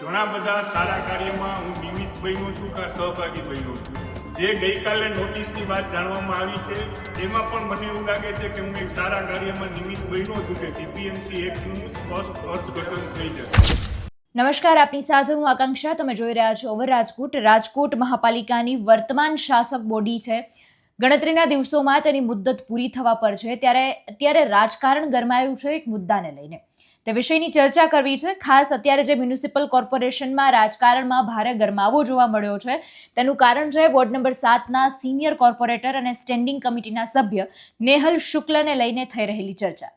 ઘણા બધા સારા કાર્યમાં હું નિમિત્ત બન્યો છું કે સહભાગી બન્યો છું. જે ગઈકાલે નોટિસની વાત જાણવામાં આવી છે એમાં પણ મને એવું લાગે છે કે હું એક સારા કાર્યમાં નિમિત્ત બન્યો છું કે જીપીએમસી એક્ટનું સ્પષ્ટ અર્થઘટન થઈ જશે. નમસ્કાર, આપની સાથે હું આકાંક્ષા. તમે જોઈ રહ્યા છો ઓવર રાજકોટ રાજકોટ મહાપાલિકાની વર્તમાન શાસક બોડી છે. ગણતરીના દિવસોમાં તેની મુદ્દત પૂરી થવા પર છે. ત્યારે અત્યારે રાજકારણ ગરમાયું છે એક મુદ્દાને લઈને. તે વિષયની ચર્ચા કરવી છે. ખાસ અત્યારે જે મ્યુનિસિપલ કોર્પોરેશનમાં રાજકારણમાં ભારે ગરમાવો જોવા મળ્યો છે, તેનું કારણ છે વોર્ડ નંબર સાતના સિનિયર કોર્પોરેટર અને સ્ટેન્ડિંગ કમિટીના સભ્ય નેહલ શુક્લને લઈને થઈ રહેલી ચર્ચા.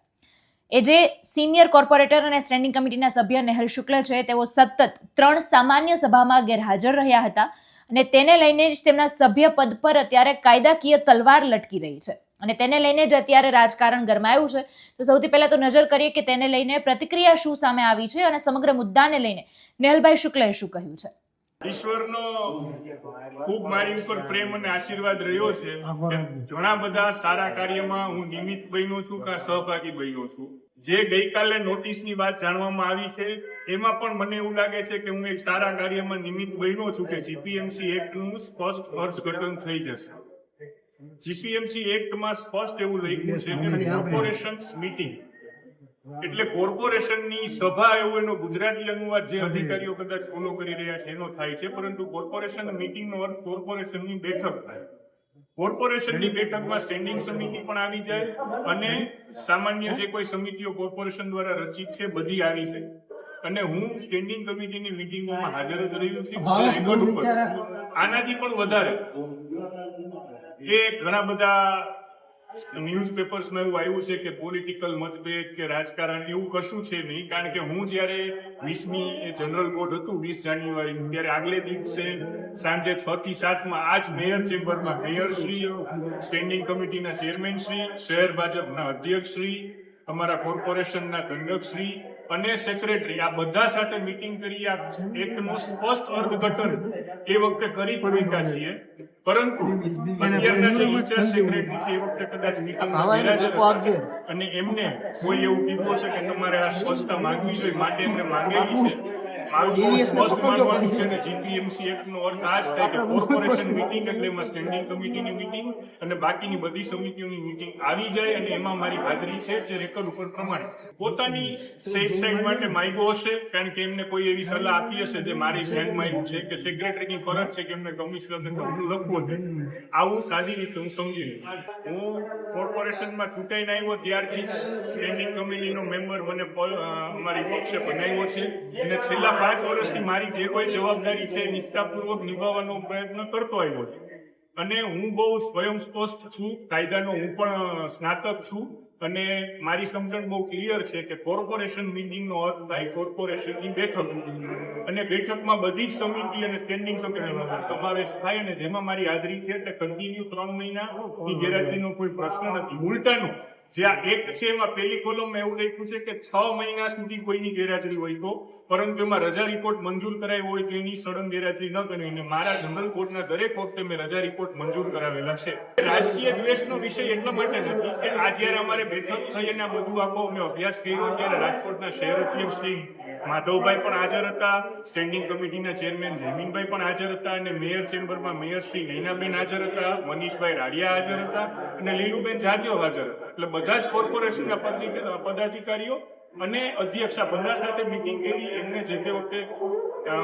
એ જે સિનિયર કોર્પોરેટર અને સ્ટેન્ડિંગ કમિટીના સભ્ય નેહલ શુક્લ છે, તેઓ સતત ત્રણ સામાન્ય સભામાં ગેરહાજર રહ્યા હતા અને તેને લઈને જ તેમના સભ્ય પદ પર અત્યારે કાયદાકીય તલવાર લટકી રહી છે. અને તેને લઈને જ અત્યારે રાજકારણ ગરમાયું છે. તો સૌથી પહેલા તો નજર કરીએ કે તેને લઈને પ્રતિક્રિયા શું સામે આવી છે અને સમગ્ર મુદ્દાને લઈને નેહલભાઈ શુક્લએ શું કહ્યું છે? ઈશ્વરનો ખૂબ મારી ઉપર પ્રેમ અને આશીર્વાદ રહ્યો છે. ઘણા બધા સારા કાર્યમાં હું નિમિત્ત બન્યો છું કે સહભાગી બન્યો છું. જે ગઈકાલે નોટિસની વાત જાણવામાં આવી છે, એમાં પણ મને એવું લાગે છે કે હું એક સારા કાર્યમાં નિમિત્ત બન્યો છું કે જીપીએમસી એક્ટનું સ્પષ્ટ અર્થઘટન થઈ જશે. જીપીએમસી એક્ટમાં સ્પષ્ટ એવું લખ્યું છે કે કોર્પોરેશન મીટિંગ એટલે કોર્પોરેશનની સભા એવું એનો ગુજરાતી અનુવાદ જે અધિકારીઓ કદાચ ફોલો કરી રહ્યા છે એનો થાય છે. પરંતુ કોર્પોરેશન મીટિંગનો અર્થ કોર્પોરેશનની બેઠક થાય. કોર્પોરેશનની બેઠકમાં સ્ટેન્ડિંગ સમિતિ પણ આવી જાય અને સામાન્ય જે કોઈ સમિતિઓ કોર્પોરેશન દ્વારા રચિત છે બધી આવી છે. અને હું સ્ટેન્ડિંગ કમિટીની મિટિંગોમાં હાજર જ રહ્યું છું. આનાથી પણ વધારે. એ ઘણા બધા ન્યૂઝપેપર્સમાં એવું આવ્યું છે કે પોલિટિકલ મતભેદ કે રાજકારણ એવું કશું છે નહીં. કારણ કે હું જ્યારે વીસમી જનરલ બોર્ડ હતું, વીસ જાન્યુઆરી ત્યારે આગલે દિવસે સાંજે છ થી સાતમાં આ જ મેયર ચેમ્બરમાં મેયરશ્રી સ્ટેન્ડિંગ કમિટીના ચેરમેન શ્રી, શહેર ભાજપના અધ્યક્ષશ્રી અમારા કોર્પોરેશનના દંડક શ્રી અને સેક્રેટરી આ બધા સાથે મીટિંગ કરી આ એકનું સ્પષ્ટ અર્થઘટન એ વખતે કરી ભૂમિકા છીએ. પરંતુ અત્યારના જે ઇન્ચાર્જ સેક્રેટરી છે એ વખતે કદાચ મીટિંગમાં અને એમને કોઈ એવું કીધું હશે કે તમારે આ સ્પષ્ટતા માંગવી જોઈએ માટે એમને માંગેલી છે. મારું સ્પષ્ટ માનવાનું છે કે જીપીએમસી એક્ટ નો અર્થ આ જ થાય કે કોર્પોરેશન મીટિંગ એટલે એમાં સ્ટેન્ડિંગ કમિટીની મીટિંગ અને બાકીની બધી સમિતિઓની મીટિંગ આવી જાય અને એમાં મારી હાજરી છે જે રેકોર્ડ ઉપર પ્રમાણે. પોતાની સેફ સાઈડ માટે માંગ્યો હશે કારણ કે એમને કોઈ એવી સલાહ આપી હશે જે મારી ધ્યાનમાં આવ્યું છે કે સેક્રેટરીની ફરજ છે કે એમને કમિશનરને લખવો છે. આવું સાદી રીતે હું સમજી લઉં હું કોર્પોરેશનમાં ચૂંટાઈને આવ્યો ત્યારથી સ્ટેન્ડિંગ કમિટીનો મેમ્બર મને અમારી પક્ષે બનાવ્યો છે. અને છેલ્લા પાંચ વર્ષથી મારી જે કોઈ જવાબદારી છે, નિષ્ઠાપૂર્વક નિભાવવાનો પ્રયત્ન કરતો આવ્યો છું. અને હું બહુ સ્વયં સ્પષ્ટ છું, કાયદાનો હું પણ સ્નાતક છું. અને મારી સમજણ બહુ ક્લિયર છે કે કોર્પોરેશન મિટિંગનો અર્થ થાય કોર્પોરેશનની બેઠક. અને બેઠકમાં બધી જ સમિતિ અને સ્ટેન્ડિંગ સમિતિનો સમાવેશ થાય અને જેમાં મારી હાજરી છે, તે કન્ટિન્યુ ત્રણ મહિના ગેરહાજરીનો કોઈ પ્રશ્ન નથી. ઉલટાનું જે આ એક છે એમાં પહેલી કોલમમાં એવું લખ્યું છે કે છ મહિના સુધી કોઈની ગેરહાજરી હોય તો, પરંતુ એમાં રજા રિપોર્ટ મંજૂર કરાયો હોય તો એની સડન ગેરહાજરી ન કરવી. અને મારા જનરલ કોર્ટના દરેક વખતે મેં રજા રિપોર્ટ મંજૂર કરાવેલા છે. રાજકીય દ્વેષનો વિષય એટલા માટે નથી કે આ જયારે અમારે બેઠક થઈ અને આ બધું આખો અમે અભ્યાસ કર્યો ત્યારે રાજકોટના શહેર અધ્યક્ષ શ્રી માધવભાઈ પણ હાજર હતા. સ્ટેન્ડિંગ કમિટીના ચેરમેન જયમીનભાઈ પણ હાજર હતા અને મેયર ચેમ્બરમાં મેયર શ્રી નૈનાબેન હાજર હતા. મનીષભાઈ રાડિયા હાજર હતા અને લીલુબેન જાદીઓ હાજર હતા. એટલે બધા જ કોર્પોરેશનના પદાધિકારીઓ અને અધ્યક્ષા બધા સાથે મિટિંગ કરી. એમને જે તે વખતે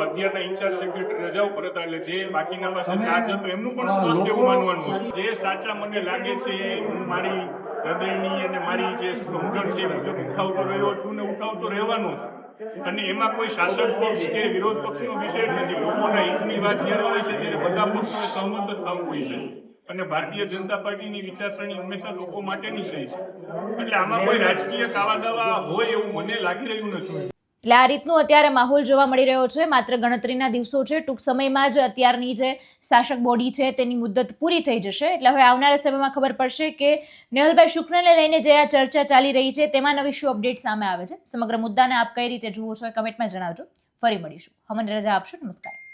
અત્યારના ઇન્ચાર્જ સેક્રેટરી રજા ઉપર હતા એટલે જે બાકીના પાસે ચાર્જ હતો એમનું પણ સ્પષ્ટ એવું માનવાનું જે સાચા મને લાગે છે એ હું મારી હૃદયની અને મારી જે સમજણ છે મુજબ ઉઠાવતો રહ્યો છું ને ઉઠાવતો રહેવાનો છું. અને એમાં કોઈ શાસક પક્ષ કે વિરોધ પક્ષનો વિષય નથી. લોકોના હિતની વાત જ્યારે હોય છે, ત્યારે બધા પક્ષોએ સહમત જ થવું હોય છે. અને ભારતીય જનતા પાર્ટીની વિચારસરણી હંમેશા લોકો માટેની જ રહી છે. એટલે આમાં કોઈ રાજકીય કાવા દાવા હોય એવું મને લાગી રહ્યું નથી. એટલે આ રીતનું અત્યારે માહોલ જોવા મળી રહ્યો છે. માત્ર ગણતરીના દિવસો છે. ટૂંક સમયમાં જ અત્યારની જે શાસક બોડી છે તેની મુદ્દત પૂરી થઈ જશે. એટલે હવે આવનારા સમયમાં ખબર પડશે કે નેહલભાઈ શુક્લને લઈને જે આ ચર્ચા ચાલી રહી છે તેમાં નવી શું અપડેટ સામે આવે છે. સમગ્ર મુદ્દાને આપ કઈ રીતે જુઓ છો કમેન્ટમાં જણાવજો. ફરી મળીશું. હમન રજા આપશો. નમસ્કાર.